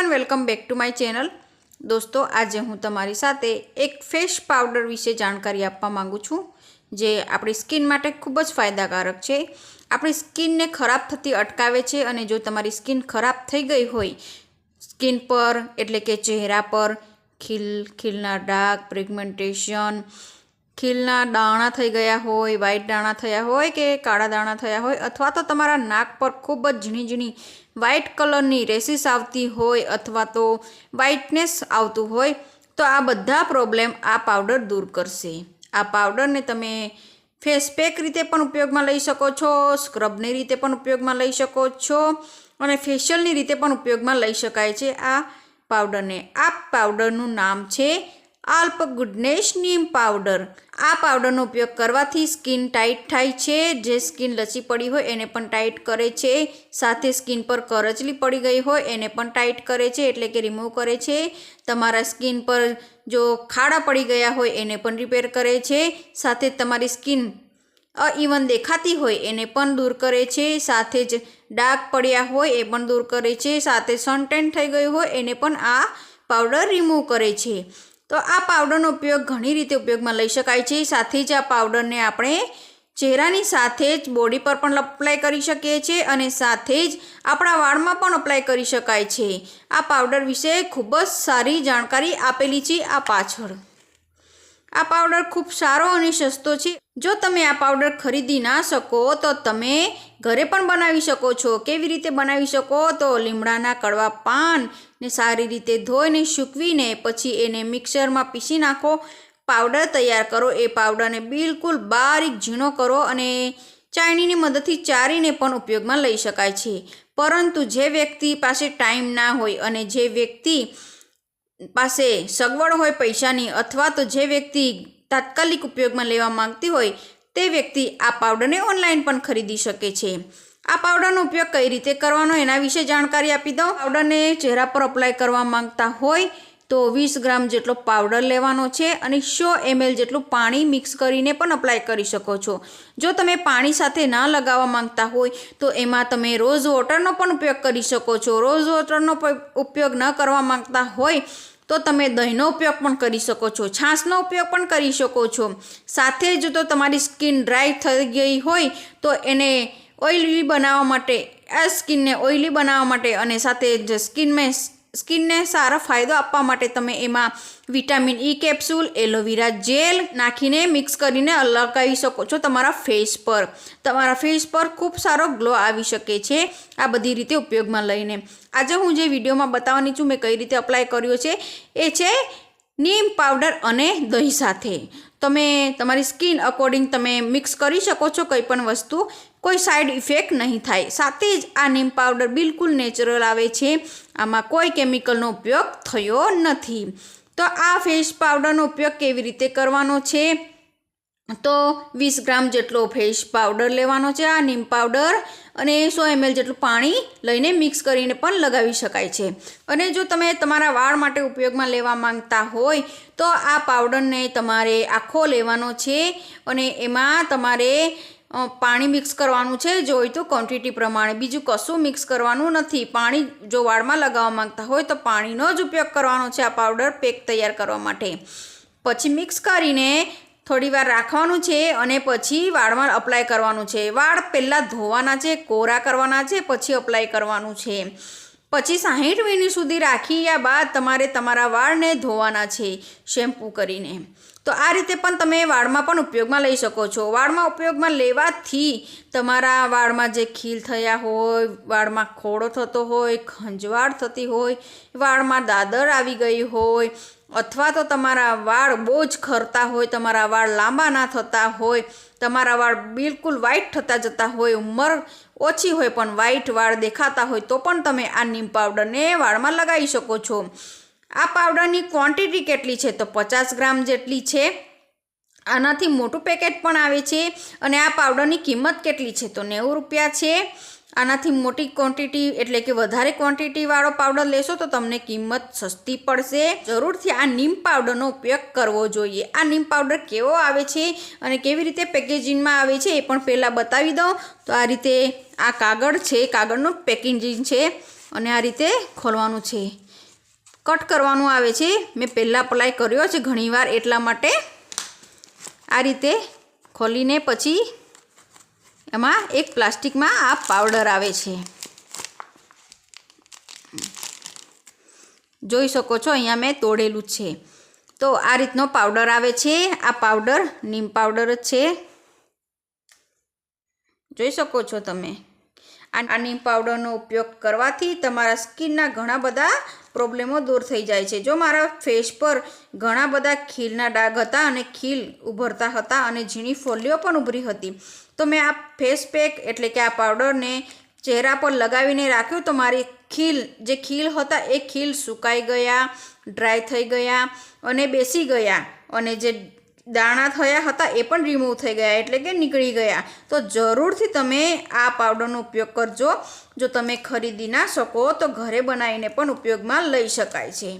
Everyone welcome back to my channel દોસ્તો, આજે હું તમારી સાથે એક ફેસ પાવડર વિશે જાણકારી આપવા માગું છું, જે આપણી સ્કિન માટે ખૂબ જ ફાયદાકારક છે. આપણી સ્કિનને ખરાબ થતી અટકાવે છે અને જો તમારી સ્કિન ખરાબ થઈ ગઈ હોય સ્કિન પર, એટલે કે ચહેરા પર, ખીલ, ખીલના ડાઘ પ્રિગમેન્ટેશન ખીલના દાણા થઈ ગયા હોય વ્હાઈટ દાણા થયા હોય કે કાળા દાણા થયા હોય અથવા તો તમારા નાક પર ખૂબ જ ઝીણી ઝીણી વ્હાઈટ કલરની રેસીસ આવતી હોય અથવા તો વ્હાઇટનેસ આવતું હોય, તો આ બધા પ્રોબ્લેમ આ પાવડર દૂર કરશે. આ પાવડરને તમે ફેસ પેક રીતે પણ ઉપયોગમાં લઈ શકો છો સ્ક્રબની રીતે પણ ઉપયોગમાં લઈ શકો છો અને ફેશિયલની રીતે પણ ઉપયોગમાં લઈ શકાય છે આ પાવડરને આ પાવડરનું નામ છે આલ્પ ગુડનેસ નીમ પાવડર. આ પાવડરનો ઉપયોગ કરવાથી સ્કિન ટાઈટ થાય છે. જે સ્કિન લચી પડી હોય એને પણ ટાઈટ કરે છે. સાથે સ્કિન પર કરચલી પડી ગઈ હોય એને પણ ટાઈટ કરે છે એટલે કે રિમૂવ કરે છે. તમારા સ્કિન પર જો ખાડા પડી ગયા હોય એને પણ રિપેર કરે છે. સાથે તમારી સ્કિન અઇવન દેખાતી હોય એને પણ દૂર કરે છે. સાથે જ ડાઘ પડ્યા હોય એ પણ દૂર કરે છે. સાથે સનટેન થઈ ગયું હોય એને પણ આ પાવડર રિમૂવ કરે છે. તો આ પાવડરનો ઉપયોગ ઘણી રીતે ઉપયોગમાં લઈ શકાય છે. સાથે જ આ પાવડરને આપણે ચહેરાની સાથે જ બોડી પર પણ અપ્લાય કરી શકીએ છીએ અને સાથે જ આપણા વાળમાં પણ અપ્લાય કરી શકાય છે. આ પાવડર વિશે ખૂબ જ સારી જાણકારી આપેલી છે આ પાછળ. આ પાવડર ખૂબ સારો અને સસ્તો છે. જો તમે આ પાવડર ખરીદી ના શકો, તો તમે ઘરે પણ બનાવી શકો છો. કેવી રીતે બનાવી શકો? તો લીમડાના કડવા પાન ને સારી રીતે ધોઈને સૂકવીને પછી એને મિક્સરમાં પીસી નાખો. પાવડર તૈયાર કરો. એ પાવડરને બિલકુલ બારીક ઝીણો કરો અને ચાયણીની મદદથી ચારીને પણ ઉપયોગમાં લઈ શકાય છે. પરંતુ જે વ્યક્તિ પાસે ટાઈમ ના હોય અને જે વ્યક્તિ પાસે સગવડ હોય પૈસાની અથવા તો જે વ્યક્તિ તાત્કાલિક ઉપયોગમાં લેવા માંગતી હોય તે વ્યક્તિ આ પાવડરને ઓનલાઈન પણ ખરીદી શકે છે. આ પાવડરનો ઉપયોગ કઈ રીતે કરવાનો એના વિશે જાણકારી આપી દઉં. પાવડરને ચહેરા પર અપ્લાય કરવા માંગતા હોય તો વીસ ગ્રામ જેટલો પાવડર લેવાનો છે અને સો એમએલ જેટલું પાણી મિક્સ કરીને પણ અપ્લાય કરી શકો છો. જો તમે પાણી સાથે ના લગાવવા માંગતા હોય તો એમાં તમે રોઝ વોટરનો પણ ઉપયોગ કરી શકો છો. રોઝ વોટરનો ઉપયોગ ન કરવા માંગતા હોય તો તમે દહીંનો ઉપયોગ પણ કરી શકો છો, છાશનો ઉપયોગ પણ કરી શકો છો. સાથે જો તો તમારી સ્કિન ડ્રાય થઈ ગઈ હોય, તો એને ઓઇલી બનાવવા માટે, આ સ્કિનને ઓઇલી બનાવવા માટે અને સાથે જ સ્કિનમાં સ્કિનને સારો ફાયદો આપવા માટે તમે એમાં vitamin E capsule, aloe vera gel નાખીને મિક્સ કરીને લગાવી શકો છો તમારા ફેસ પર. તમારા ફેસ પર ખૂબ સારો ગ્લો આવી શકે છે આ બધી રીતે ઉપયોગમાં લઈને. આજે હું જે વિડીયોમાં બતાવવાની છું મેં કઈ રીતે અપ્લાય કર્યો છે, એ છે નીમ પાવડર અને દહીં સાથે. તમે તમારી સ્કિન અકોર્ડિંગ તમે મિક્સ કરી શકો છો કંઈ પણ વસ્તુ. કોઈ સાઈડ ઇફેક્ટ નહીં થાય. સાથે જ આ નીમ પાવડર બિલકુલ નેચરલ આવે છે. આમાં કોઈ કેમિકલનો ઉપયોગ થયો નથી. તો આ ફેસ પાવડરનો ઉપયોગ કેવી રીતે કરવાનો છે? તો વીસ ગ્રામ જેટલો ફેસ પાવડર લેવાનો છે આ નીમ પાવડર અને સો એમએલ જેટલું પાણી લઈને મિક્સ કરીને પણ લગાવી શકાય છે. અને જો તમે તમારા વાળ માટે ઉપયોગમાં લેવા માંગતા હોય, તો આ પાવડરને તમારે આખો લેવાનો છે અને એમાં તમારે પાણી મિક્સ કરવાનું છે જોઈતું ક્વોન્ટિટી પ્રમાણે. બીજું કશું મિક્સ કરવાનું નથી. પાણી જો વાળમાં લગાવવા માંગતા હોય તો પાણીનો જ ઉપયોગ કરવાનો છે આ પાવડર પેક તૈયાર કરવા માટે. પછી મિક્સ કરીને થોડીવાર રાખવાનું છે અને પછી વાળમાં અપ્લાય કરવાનું છે. વાળ પહેલાં ધોવાના છે, કોરા કરવાના છે, પછી અપ્લાય કરવાનું છે. પછી સાહીઠ મિનિટ સુધી રાખ્યા બાદ તમારે તમારા વાળને ધોવાના છે, શેમ્પૂ કરીને. તો આ રીતે પણ તમે વાળમાં પણ ઉપયોગમાં લઈ શકો છો. વાળમાં ઉપયોગમાં લેવાથી તમારા વાળમાં જે ખીલ થયા હોય, વાળમાં ખોડો થતો હોય, ખંજવાળ થતી હોય, વાળમાં દાદર આવી ગઈ હોય, અથવા તો તમારા વાળ બહુ જ ખરતા હોય, તમારા વાળ લાંબા ના થતા હોય તમારા વાળ બિલકુલ વ્હાઈટ થતા જતા હોય, ઉંમર ઓછી હોય પણ વ્હાઈટ વાળ દેખાતા હોય, તો પણ તમે આ નીમ પાવડરને વાળમાં લગાવી શકો છો. આ પાવડરની ક્વોન્ટિટી કેટલી છે? તો પચાસ ગ્રામ જેટલી છે. આનાથી મોટું પેકેટ પણ આવે છે અને આ પાવડરની કિંમત કેટલી છે? તો નેવું રૂપિયા છે. આનાથી મોટી ક્વોન્ટિટી એટલે કે વધારે ક્વોન્ટિટીવાળો પાવડર લેશો તો તમને કિંમત સસ્તી પડશે. જરૂરથી આ નીમ પાવડરનો ઉપયોગ કરવો જોઈએ. આ નીમ પાવડર કેવો આવે છે અને કેવી રીતે પેકેજિંગમાં આવે છે એ પણ પહેલાં બતાવી દઉં. તો આ રીતે આ કાગળ છે કાગળનું પેકેજિંગ છે અને આ રીતે ખોલવાનું છે. કટ કરવાનું આવે છે. મેં પહેલાં અપ્લાય કર્યો છે ઘણીવાર એટલા માટે. આ રીતે ખોલીને પછી એમાં એક પ્લાસ્ટિકમાં આ પાવડર આવે છે. જોઈ શકો છો, અહીંયા મેં તોડેલું છે. તો આ રીતનો પાવડર આવે છે. આ પાવડર નીમ પાવડર જ છે. જોઈ શકો છો તમે. આ નીમ પાવડરનો ઉપયોગ કરવાથી તમારા સ્કિનના ઘણા બધા પ્રોબ્લેમો દૂર થઈ જાય છે. જો મારા ફેસ પર ઘણા બધા ખીલના ડાઘ હતા અને ખીલ ઉભરતા હતા અને ઝીણી ફોલ્લીઓ પણ ઉભરી હતી તો મેં આ ફેસ પેક એટલે કે આ પાવડરને ચહેરા પર લગાવીને રાખ્યું તો મારી ખીલ, જે ખીલ હતા એ ખીલ સુકાઈ ગયા ડ્રાય થઈ ગયા અને બેસી ગયા અને જે દાણા થયા હતા એ પણ રિમૂવ થઈ ગયા એટલે કે નીકળી ગયા. તો જરૂરથી તમે આ પાવડરનો ઉપયોગ કરજો. જો તમે ખરીદી ના શકો તો ઘરે બનાવીને પણ ઉપયોગમાં લઈ શકાય છે.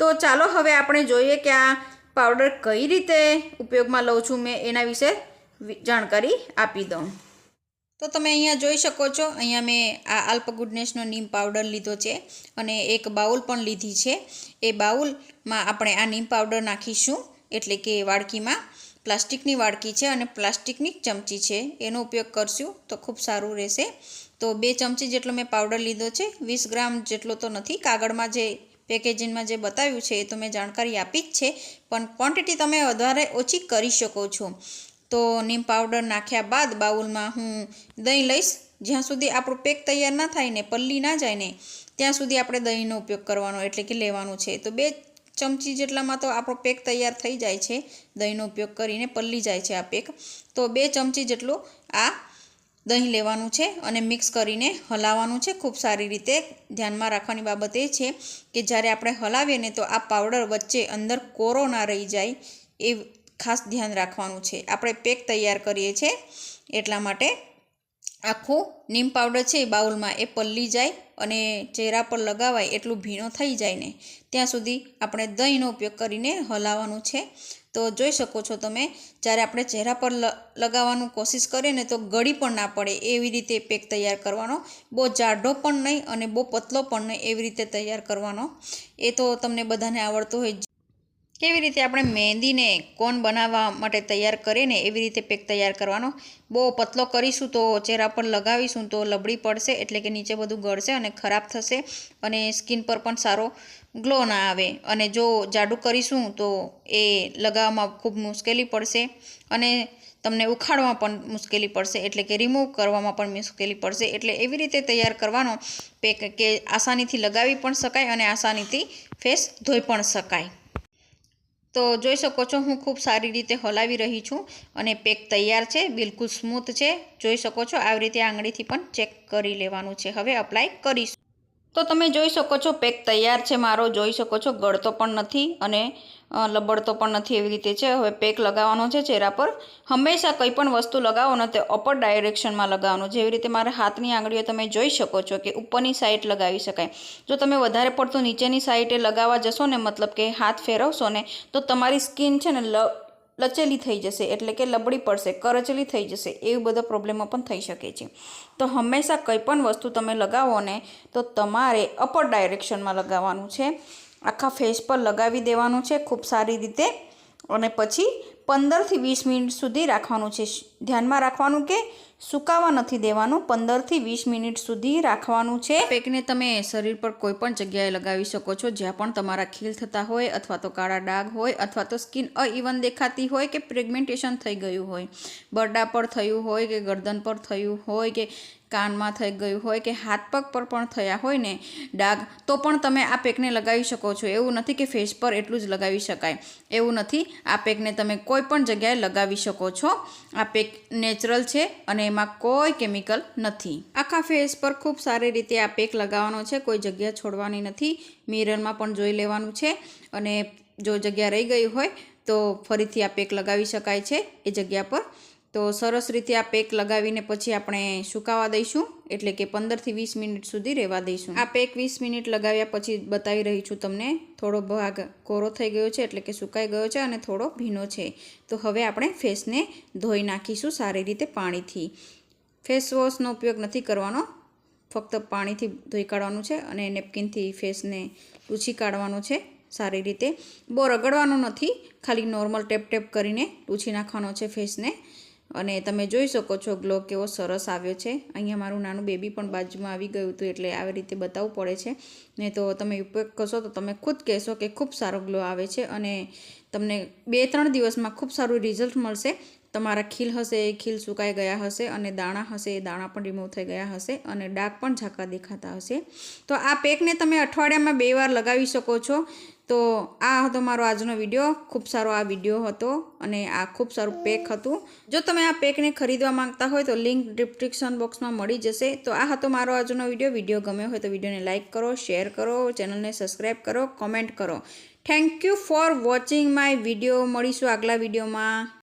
તો ચાલો હવે આપણે જોઈએ કે આ પાવડર કઈ રીતે ઉપયોગમાં લઉં છું મેં એના વિશે જાણકારી આપી દઉં. તો તમે અહીંયા જોઈ શકો છો, અહીંયા મેં આ અલ્પ ગુડનેસનો નીમ પાવડર લીધો છે અને એક બાઉલ પણ લીધી છે. એ બાઉલમાં આપણે આ નીમ પાવડર નાખીશું, એટલે કે વાડકીમાં. પ્લાસ્ટિકની વાડકી છે અને પ્લાસ્ટિકની ચમચી છે. એનો ઉપયોગ કરશું તો ખૂબ સારું રહેશે. તો બે ચમચી જેટલો મેં પાવડર લીધો છે, વીસ ગ્રામ જેટલો તો નથી. કાગળમાં જે પેકેજિંગમાં જે બતાવ્યું છે એ તો મેં જાણકારી આપી જ છે, પણ ક્વોન્ટિટી તમે વધારે ઓછી કરી શકો છો. તો નીમ પાવડર નાખ્યા બાદ બાઉલમાં હું દહીં લઈશ. જ્યાં સુધી આપણું પેક તૈયાર ના થાય ને પલ્લી ના જાય ને, ત્યાં સુધી આપણે દહીંનો ઉપયોગ કરવાનો એટલે કે લેવાનું છે. તો બે ચમચી જેટલામાં તો આપણો પેક તૈયાર થઈ જાય છે. દહીંનો ઉપયોગ કરીને પલ્લી જાય છે આ પેક. તો બે ચમચી જેટલું આ દહીં લેવાનું છે અને મિક્સ કરીને હલાવવાનું છે. ખૂબ સારી રીતે ધ્યાનમાં રાખવાની બાબત એ છે કે જ્યારે આપણે હલાવીએ ને તો આ પાવડર વચ્ચે અંદર કોરો ના રહી જાય એ ખાસ ધ્યાન રાખવાનું છે. આપણે પેક તૈયાર કરીએ છીએ એટલા માટે આખું નીમ પાવડર છે બાઉલમાં એ પલ્લી જાય અને ચહેરા પર લગાવાય એટલું ભીનો થઈ જાય ને. ત્યાં સુધી આપણે દહીંનો ઉપયોગ કરીને હલાવવાનું છે. તો જોઈ શકો છો તમે, જ્યારે આપણે ચહેરા પર લગાવવાનું કોશિશ કરીએ ને તો ગળી પણ ના પડે એવી રીતે પેક તૈયાર કરવાનો. બહુ જાડો પણ નહીં અને બહુ પતલો પણ નહીં એવી રીતે તૈયાર કરવાનો. એ તો તમને બધાને આવડતું હોય કેવી રીતે આપણે મહેંદીને કોન બનાવવા માટે તૈયાર કરીએ ને એવી રીતે પેક તૈયાર કરવાનો? બહુ પતલો કરીશું તો ચહેરા પર લગાવીશું તો લબડી પડશે, એટલે કે નીચે બધું ગળશે અને ખરાબ થશે અને સ્કિન પર પણ સારો ગ્લો ના આવે. અને જો જાડું કરીશું તો એ લગાવવામાં ખૂબ મુશ્કેલી પડશે અને તમને ઉખાડવામાં પણ મુશ્કેલી પડશે, એટલે કે રિમૂવ કરવામાં પણ મુશ્કેલી પડશે. એટલે એવી રીતે તૈયાર કરવાનો પેક કે આસાનીથી લગાવી પણ શકાય અને આસાનીથી ફેસ ધોઈ પણ શકાય. તો જોઈ શકો છો, હું ખૂબ સારી રીતે હલાવી રહી છું અને પેક તૈયાર છે, બિલકુલ સ્મૂથ છે. જોઈ શકો છો, આવી રીતે આંગળીથી પણ ચેક કરી લેવાનું છે. હવે અપ્લાય કરીશું. તો તમે જોઈ શકો છો, પેક તૈયાર છે મારો. જોઈ શકો છો, ગળતો પણ નથી અને લબડતો પણ નથી એવી રીતે છે. હવે પેક લગાવવાનો છે ચહેરા પર. હંમેશા કંઈ પણ વસ્તુ લગાવો ને તે અપર ડાયરેક્શનમાં લગાવવાનું. જેવી રીતે મારા હાથની આંગળીઓ તમે જોઈ શકો છો કે ઉપરની સાઈડ લગાવી શકાય. જો તમે વધારે પડતું નીચેની સાઈડે લગાવવા જશો ને મતલબ કે હાથ ફેરવશો ને, તો તમારી સ્કિન છે ને લ, લચેલી થઈ જશે. એટલે કે લબડી પડશે, કરચલી થઈ જશે. એવી બધા પ્રોબ્લેમો પણ થઈ શકે છે. તો હંમેશા કંઈ પણ વસ્તુ તમે લગાવો ને, તો તમારે અપર ડાયરેક્શનમાં લગાવવાનું છે. આખા ફેસ પર લગાવી દેવાનું છે ખૂબ સારી રીતે. અને પછી પંદરથી વીસ મિનિટ સુધી રાખવાનું છે. ધ્યાનમાં રાખવાનું કે સુકાવા નથી દેવાનું, પંદરથી વીસ મિનિટ સુધી રાખવાનું છે. પેકને તમે શરીર પર કોઈ પણ જગ્યાએ લગાવી શકો છો, જ્યાં પણ તમારા ખીલ થતા હોય અથવા તો કાળા ડાઘ હોય અથવા તો સ્કિન અઇવન દેખાતી હોય કે પ્રેગ્મેન્ટેશન થઈ ગયું હોય. બરડા પર થયું હોય કે ગરદન પર થયું હોય કે કાનમાં થઈ ગયું હોય કે હાથ પગ પર પણ થયા હોય ને ડાઘ, તો પણ તમે આ પેકને લગાવી શકો છો. એવું નથી કે ફેસ પર એટલું જ લગાવી શકાય. એવું નથી. આ પેકને તમે કોઈ પણ જગ્યાએ લગાવી શકો છો. આ પેક નેચરલ છે અને એમાં કોઈ કેમિકલ નથી. આખા ફેસ પર ખૂબ સારી રીતે આ પેક લગાવવાનો છે. કોઈ જગ્યા છોડવાની નથી. મિરરમાં પણ જોઈ લેવાનું છે. અને જો જગ્યા રહી ગઈ હોય તો ફરીથી આ પેક લગાવી શકાય છે એ જગ્યા પર. તો સરસ રીતે આ પેક લગાવીને પછી આપણે સુકાવા દઈશું. એટલે કે પંદરથી વીસ મિનિટ સુધી રહેવા દઈશું. આ પેક વીસ મિનિટ લગાવ્યા પછી બતાવી રહી છું તમને. થોડો ભાગ કોરો થઈ ગયો છે, એટલે કે સુકાઈ ગયો છે અને થોડો ભીનો છે. તો હવે આપણે ફેસને ધોઈ નાખીશું સારી રીતે પાણીથી. ફેસ વોશનો ઉપયોગ નથી કરવાનો. ફક્ત પાણીથી ધોઈ કાઢવાનું છે અને નેપકિનથી ફેસને લૂછી કાઢવાનું છે સારી રીતે. બહુ રગડવાનું નથી. ખાલી નોર્મલ ટેપ ટેપ કરીને લૂછી નાખવાનો છે ફેસને. અને તમે જોઈ શકો છો ગ્લો કેવો સરસ આવ્યો છે. અહીંયા મારું નાનું બેબી પણ બાજુમાં આવી ગયું હતું એટલે આવી રીતે બતાવવું પડે છે. ને તો તમે ઉપયોગ કરશો તો તમે ખુદ કહેશો કે ખૂબ સારો ગ્લો આવે છે અને તમને બે ત્રણ દિવસમાં ખૂબ સારું રિઝલ્ટ મળશે. તમારા ખીલ હશે એ ખીલ સુકાઈ ગયા હશે અને દાણા હશે એ દાણા પણ રિમૂવ થઈ ગયા હશે અને ડાઘ પણ ઝાકા દેખાતા હશે. તો આ પેકને તમે અઠવાડિયામાં બે વાર લગાવી શકો છો. તો આ હતો મારો આજનો વીડિયો. ખૂબ સારો આ વીડિયો હતો અને આ ખૂબ સારું પેક હતું. જો તમે આ પેકને ખરીદવા માંગતા હોય તો લિંક ડિસ્ક્રિપ્શન બોક્સમાં મળી જશે. તો આ હતો મારો આજનો વીડિયો. વીડિયો ગમ્યો હોય તો વિડીયોને લાઇક કરો, શેર કરો, ચેનલને સબસ્ક્રાઈબ કરો, કોમેન્ટ કરો. Thank you for watching my video. મળીશું આગલા વિડીયોમાં.